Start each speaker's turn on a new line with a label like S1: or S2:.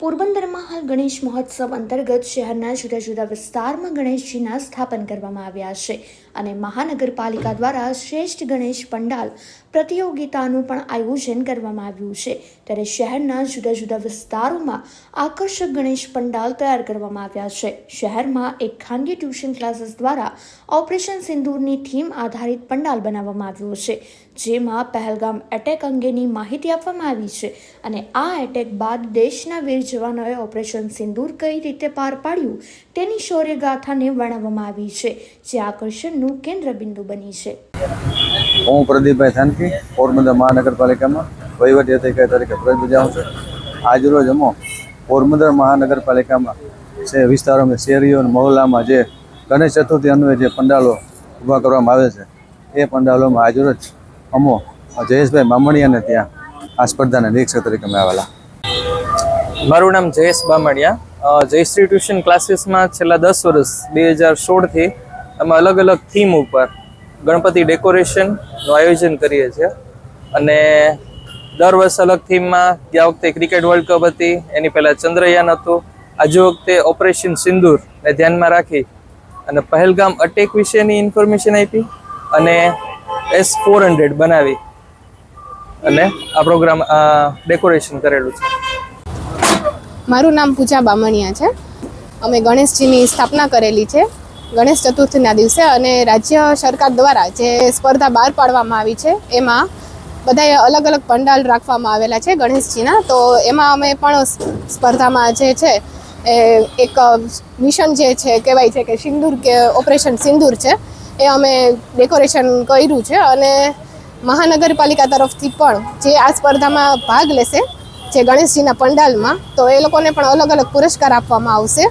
S1: પોરબંદરમાં હાલ ગણેશ મહોત્સવ અંતર્ગત શહેરના જુદા જુદા વિસ્તારમાં ગણેશજીના સ્થાપન કરવામાં આવ્યા છે. અને મહાનગરપાલિકા દ્વારા શ્રેષ્ઠ ગણેશ પંડાલ પ્રતિયોગિતાનું પણ આયોજન કરવામાં આવ્યું છે. ત્યારે શહેરના જુદા જુદા વિસ્તારોમાં આકર્ષક ગણેશ પંડાલ તૈયાર કરવામાં આવ્યા છે. શહેરમાં એક ખાનગી ટ્યુશન ક્લાસીસ દ્વારા ઓપરેશન સિંદૂરની થીમ આધારિત પંડાલ બનાવવામાં આવ્યો છે, જેમાં પહેલગામ એટેક અંગેની માહિતી આપવામાં આવી છે અને આ એટેક બાદ દેશના વીર જવાનોએ ઓપરેશન સિંદૂર કઈ રીતે પાર પાડ્યું તેની શૌર્યગાથાને વર્ણવવામાં આવી છે, જે આકર્ષણનું કેન્દ્રબિંદુ બની છે.
S2: હું પ્રદીપભાઈ થાનકી પોરબંદર મહાનગરપાલિકામાં વહીવટી અધિકારી તરીકે ફરજ બજાવું છું. આજરોજ અમો પોરબંદર મહાનગરપાલિકામાં છે વિસ્તારોમાં શેરીઓ અને મહોલ્લામાં જે ગણેશ ચતુર્થી અન્વયે જે પંડાલો ઊભા કરવામાં આવે છે એ પંડાલોમાં આજરોજ અમો જયેશભાઈ મામણિયાને ત્યાં આ સ્પર્ધાના નિરીક્ષક તરીકે અમે આવેલા.
S3: મારું નામ જયેશ બામણિયા. જયશ્રી ટ્યુશન ક્લાસીસમાં છેલ્લા દસ વર્ષ બે હજાર સોળથી અમે અલગ અલગ થીમ ઉપર ગણપતિ ડેકોરેશનનું આયોજન કરીએ છીએ. અને દર વર્ષ અલગ થીમમાં ગયા વખતે ક્રિકેટ વર્લ્ડ કપ હતી, એની પહેલાં ચંદ્રયાન હતું. આજે વખતે ઓપરેશન સિંદૂરને ધ્યાનમાં રાખી અને પહેલગામ અટેક વિશેની ઇન્ફોર્મેશન આપી અને એસ ફોર હંડ્રેડ બનાવી અને આ પ્રોગ્રામ ડેકોરેશન કરેલું છે.
S4: મારું નામ પૂજા બામણિયા છે. અમે ગણેશજીની સ્થાપના કરેલી છે. ગણેશ ચતુર્થીના દિવસે અને રાજ્ય સરકાર દ્વારા જે સ્પર્ધા બહાર પાડવામાં આવી છે, એમાં બધાએ અલગ અલગ પંડાલ રાખવામાં આવેલા છે ગણેશજીના. તો એમાં અમે પણ સ્પર્ધામાં જે છે, એ એક મિશન જે છે, કહેવાય છે કે સિંદૂર કે ઓપરેશન સિંદૂર છે, એ અમે ડેકોરેશન કર્યું છે અને મહાનગરપાલિકા તરફથી પણ જે આ સ્પર્ધામાં ભાગ લેશે, જે ગણેશજીના પંડાલમાં, તો એ લોકોને પણ અલગ અલગ પુરસ્કાર આપવામાં આવશે.